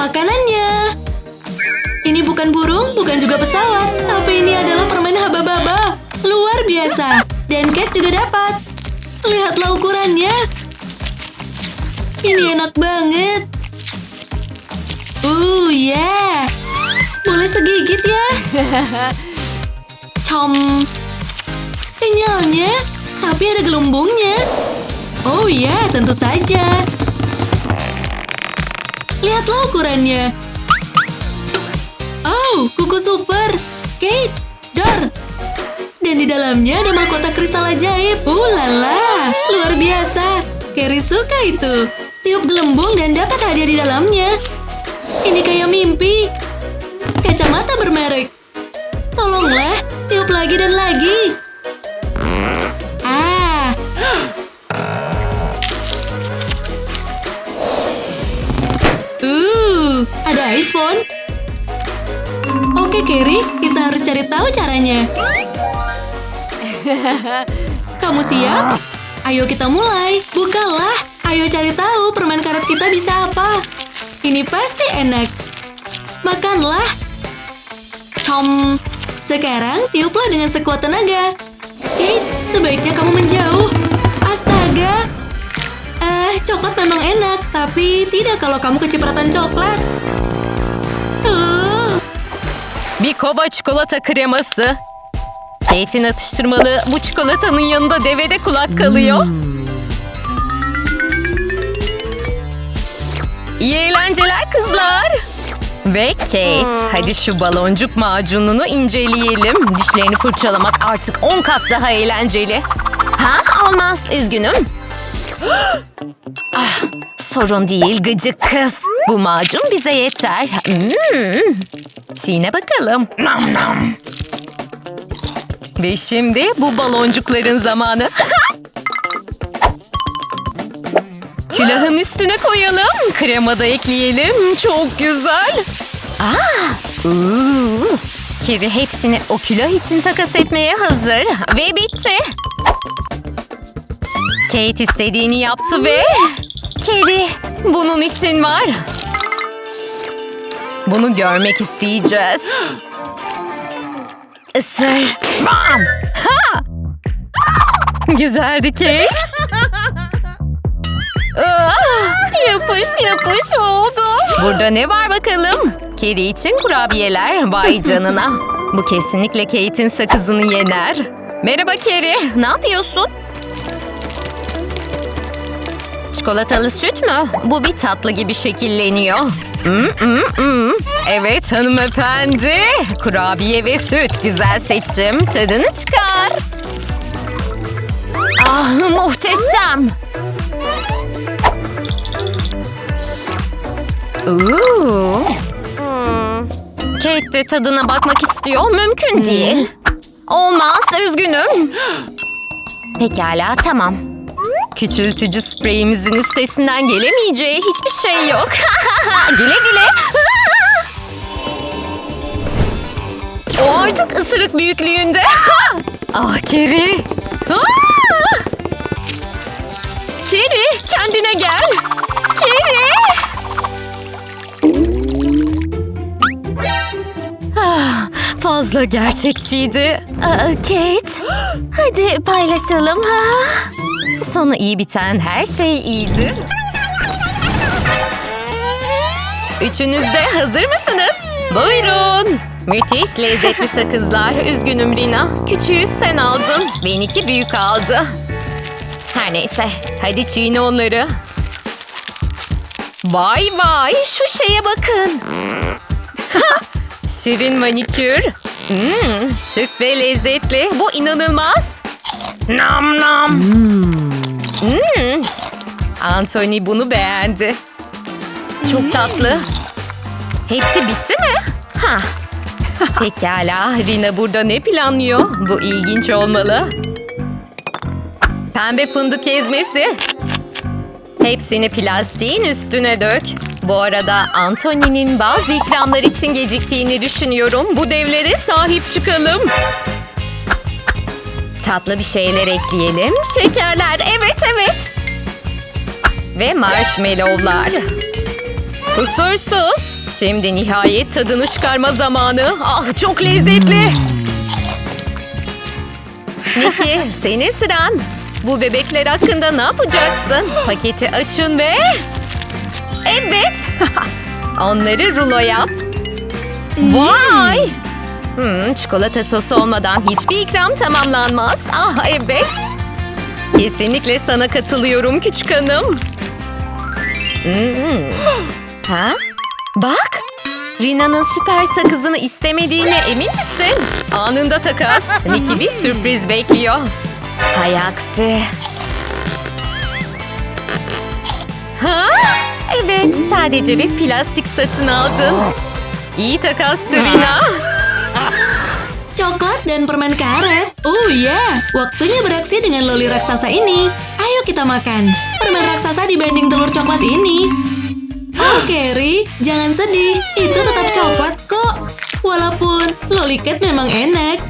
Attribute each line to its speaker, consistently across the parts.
Speaker 1: Makanannya. Ini bukan burung, bukan juga pesawat, tapi ini adalah permen haba-baba. Luar biasa. Dan Kate juga dapat. Lihatlah ukurannya. Ini enak banget. Uh, ya. Boleh segigit ya? Com. Kenyalnya, tapi ada gelembungnya. Oh ya, tentu saja. Lihatlah ukurannya. Oh, kuku super. Kate, Dor. Dan di dalamnya ada mahkota kristal ajaib. Uh lala, luar biasa. Carrie suka itu. Tiup gelembung dan dapat hadiah di dalamnya. Ini kayak mimpi. Kacamata bermerek. Tolonglah, tiup lagi dan lagi. iPhone. Oke, Kerry, kita harus cari tahu caranya. Kamu siap? Ayo kita mulai. Bukalah. Ayo cari tahu permen karet kita bisa apa. Ini pasti enak. Makanlah. Com. Sekarang tiuplah dengan sekuat tenaga. Kate, sebaiknya kamu menjauh. Astaga. Eh, coklat memang enak, tapi tidak kalau kamu kecipratan coklat.
Speaker 2: Bir kova çikolata kreması. Kate'in atıştırmalığı bu çikolatanın yanında devede kulak kalıyor. İyi eğlenceler kızlar. Ve Kate, hadi şu baloncuk macununu inceleyelim. Dişlerini fırçalamak artık 10 kat daha eğlenceli. Ha, olmaz, üzgünüm. ah, sorun değil gıcık kız. Bu macun bize yeter. Hmm. Çiğne bakalım. Nam nam. Ve şimdi bu baloncukların zamanı. Külahın üstüne koyalım. Krema da ekleyelim. Çok güzel. Aa, uuu. Kedi hepsini o külah için takas etmeye hazır. Ve bitti. Kate istediğini yaptı ve... Kerry, bunun için var. Bunu görmek isteyeceğiz. Isır. Bam! Ha! Güzeldi Kate. Aa, yapış yapış oldu. Burada ne var bakalım? Kedi için kurabiyeler. Vay canına. Bu kesinlikle Kate'in sakızını yener. Merhaba Keri. Ne yapıyorsun? Çikolatalı süt mü? Bu bir tatlı gibi şekilleniyor. Mm, mm, mm. Evet hanımefendi. Kurabiye ve süt. Güzel seçim. Tadını çıkar. Ah muhteşem. Oo. Kate de tadına bakmak istiyor. Mümkün değil. Olmaz, üzgünüm. Pekala, tamam. Küçültücü spreyimizin üstesinden gelemeyeceği hiçbir şey yok. güle güle. o artık ısırık büyüklüğünde. ah Keri. Ah! Keri kendine gel. Keri. Ah, Fazla gerçekçiydi. Aa, Kate, hadi paylaşalım ha. Sonu iyi biten her şey iyidir. Üçünüz de hazır mısınız? Buyurun. Müthiş lezzetli sakızlar. Üzgünüm Rina. Küçüğü sen aldın. Benimki büyük aldı. Her neyse. Hadi çiğne onları. Vay vay şu şeye bakın. Şirin manikür. Hmm, şık ve lezzetli. Bu inanılmaz. Nam nam. Hmm. Anthony bunu beğendi. Çok tatlı. Hepsi bitti mi? Ha. Pekala. Rina burada ne planlıyor? Bu ilginç olmalı. Pembe fındık ezmesi. Hepsini plastiğin üstüne dök. Bu arada Anthony'nin bazı ikramlar için geciktiğini düşünüyorum. Bu devlere sahip çıkalım. Tatlı bir şeyler ekleyelim. Şekerler, evet evet. Ve marshmallowlar. Kusursuz. Şimdi nihayet tadını çıkarma zamanı. Ah çok lezzetli. Niki senin sıran. Bu bebekler hakkında ne yapacaksın? Paketi açın ve... Evet. Onları rulo yap. Vay! Hmm, çikolata sosu olmadan hiçbir ikram tamamlanmaz. Ah evet. Kesinlikle sana katılıyorum küçük hanım. Hmm. Ha? Bak! Rina'nın süper sakızını istemediğine emin misin? Anında takas. Nicky bir sürpriz bekliyor. Hay aksi. Ha? Evet, sadece bir plastik satın aldın. İyi takastı Rina.
Speaker 1: Coklat dan permen karet. Oh ya, waktunya beraksi dengan loli raksasa ini. Ayo kita makan. Permen raksasa dibanding telur coklat ini. Oh, Carrie, jangan sedih. Itu tetap coklat kok. Walaupun loli cat memang enak.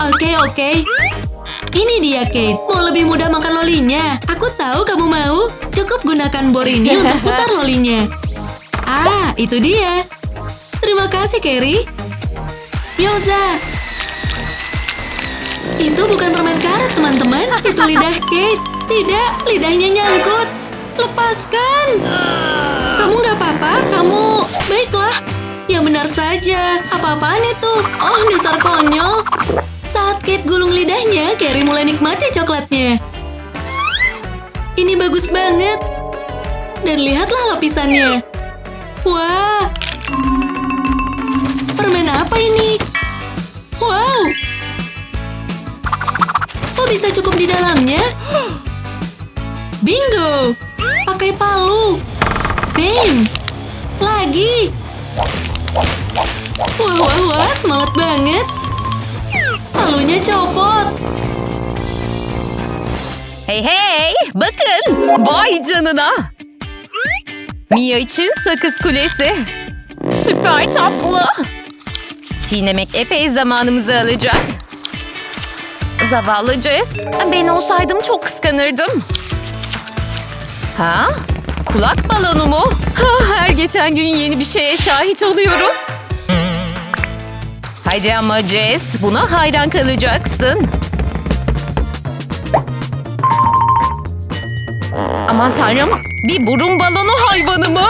Speaker 1: Oke, oke. Ini dia, Kate. Mau lebih mudah makan lolinya. Aku tahu kamu mau. Cukup gunakan bor ini untuk putar lolinya. Ah, itu dia. Terima kasih, Carrie. Yoza. Itu bukan permen karet, teman-teman. Itu lidah Kate. Tidak, lidahnya nyangkut. Lepaskan. Kamu nggak apa-apa, kamu... Baiklah. Yang benar saja. Apa-apaan itu? Oh, dasar konyol. Saat Kate gulung lidahnya, Carrie mulai nikmati coklatnya. Ini bagus banget. Dan lihatlah lapisannya. Wah, Permen apa ini? Wow! Kok bisa cukup di dalamnya? Bingo! Pakai palu. Bam! Lagi! Wah, wah, wah, semangat banget. Palunya copot.
Speaker 2: Hey hey, bakın. Vay canına. Mia için sakız kulesi. Süper tatlı. Çiğnemek epey zamanımızı alacak. Zavallı Jess. Ben olsaydım çok kıskanırdım. Ha? Kulak balonu mu? Ha, Her geçen gün yeni bir şeye şahit oluyoruz. Hadi ama Jess, buna hayran kalacaksın. Aman tanrım, bir burun balonu hayvanı mı?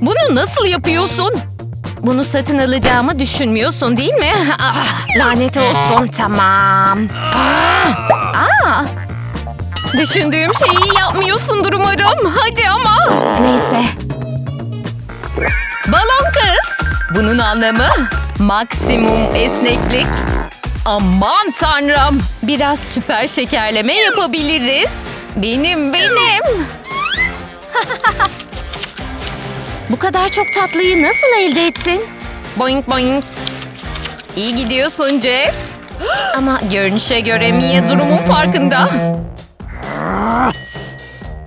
Speaker 2: Bunu nasıl yapıyorsun? Bunu satın alacağımı düşünmüyorsun değil mi? Ah, lanet olsun, tamam. Ah, ah. Düşündüğüm şeyi yapmıyorsundur umarım. Hadi ama. Neyse. Balon kız. Bunun anlamı maksimum esneklik. Aman tanrım. Biraz süper şekerleme yapabiliriz. Benim benim. Bu kadar çok tatlıyı nasıl elde ettin? Boing boing. İyi gidiyorsun Jess. Ama görünüşe göre Mia durumun farkında.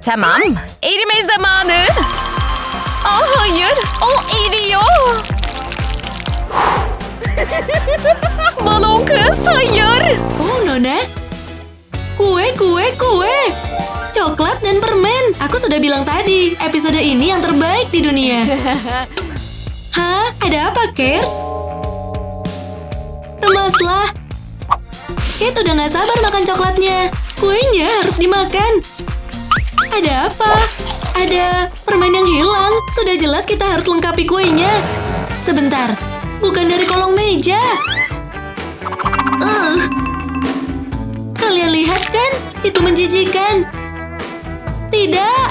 Speaker 2: Tamam, erime zamanı. Ah hayır, o eriyor. Balon kız, hayır.
Speaker 1: Oh, Nona. Kue, kue, kue. Coklat dan permen. Aku sudah bilang tadi, episode ini yang terbaik di dunia. Hah? Ada apa, Ker? Remaslah. Kate udah gak sabar makan coklatnya. Kuenya harus dimakan. Ada apa? Ada permen yang hilang. Sudah jelas kita harus lengkapi kuenya. Sebentar, bukan dari kolong meja. Uh. Kalian lihat kan? Itu menjijikan. Tidak.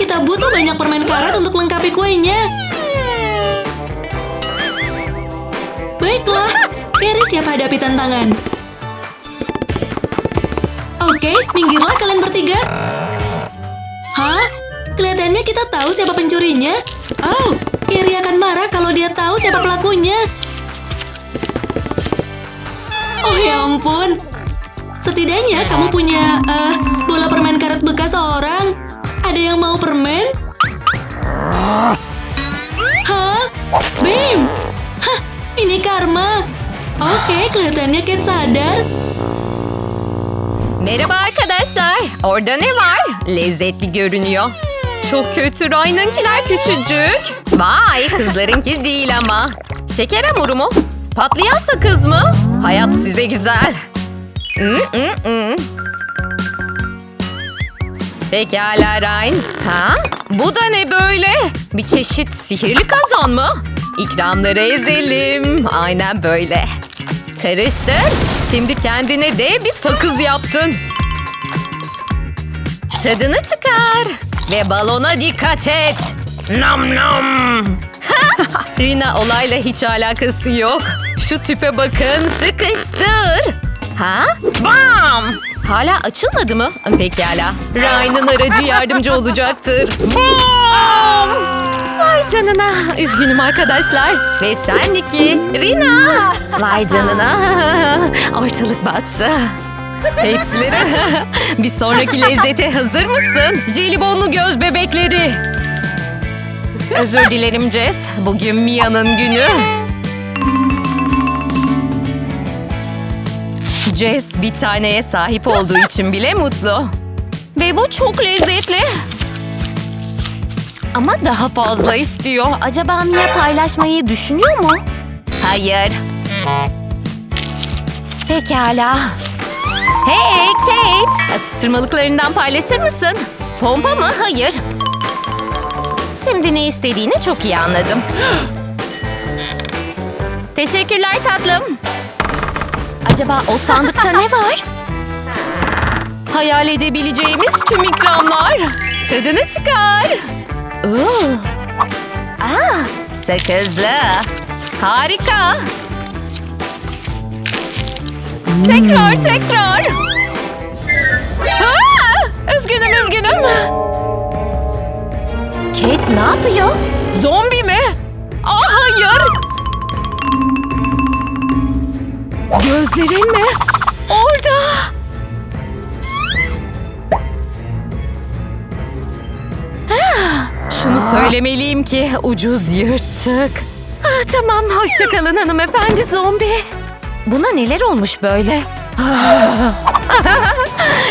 Speaker 1: Kita butuh banyak permen karet untuk lengkapi kuenya. Baiklah, Carrie siap hadapi tantangan. Oke, minggirlah kalian bertiga. Hah? Kelihatannya kita tahu siapa pencurinya. Oh, Carrie akan marah kalau dia tahu siapa pelakunya. Oh ya ampun. Setidaknya kamu punya eh, bola permen karet bekas orang. Ada yang mau permen? Hah? Bim! Hah, ini karma. Oke, kelihatannya Kate sadar.
Speaker 2: Merhaba arkadaşlar. Orada ne var? Lezzetli görünüyor. Çok kötü. Ryan'ınkiler küçücük. Vay kızlarınki değil ama. Şeker hamuru mu? Patlayan sakız mı? Hayat size güzel. Pekala Ryan. Ha? Bu da ne böyle? Bir çeşit sihirli kazan mı? İkramları ezelim. Aynen böyle. Karıştır. Şimdi kendine de bir sakız yaptın. Tadını çıkar. Ve balona dikkat et. Nam nam. Rina olayla hiç alakası yok. Şu tüpe bakın sıkıştır. Ha? Bam! Hala açılmadı mı? Pekala. Ryan'ın aracı yardımcı olacaktır. Bam! Vay canına. Üzgünüm arkadaşlar. Ve sen Nikki. Rina. Vay canına. Ortalık battı. Tepsileri. Bir sonraki lezzete hazır mısın? Jelibonlu göz bebekleri. Özür dilerim Jess. Bugün Mia'nın günü. Jess bir taneye sahip olduğu için bile mutlu. Ve bu çok lezzetli. Ama daha fazla istiyor. Acaba Mia paylaşmayı düşünüyor mu? Hayır. Pekala. Hey Kate! Atıştırmalıklarından paylaşır mısın? Pompa mı? Hayır. Şimdi ne istediğini çok iyi anladım. Teşekkürler tatlım. Acaba o sandıkta ne var? Hayal edebileceğimiz tüm ikramlar. Tadını çıkar. Oo. Aa, sakızlı. Harika. Tekrar tekrar. Aa, üzgünüm üzgünüm. Kate ne yapıyor? Zombi mi? Aa hayır. Gözlerin mi? Orada. Şunu söylemeliyim ki ucuz yırttık. Ah, tamam hoşçakalın hanımefendi zombi. Buna neler olmuş böyle?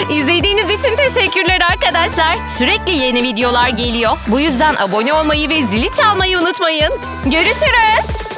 Speaker 2: İzlediğiniz için teşekkürler arkadaşlar. Sürekli yeni videolar geliyor. Bu yüzden abone olmayı ve zili çalmayı unutmayın. Görüşürüz.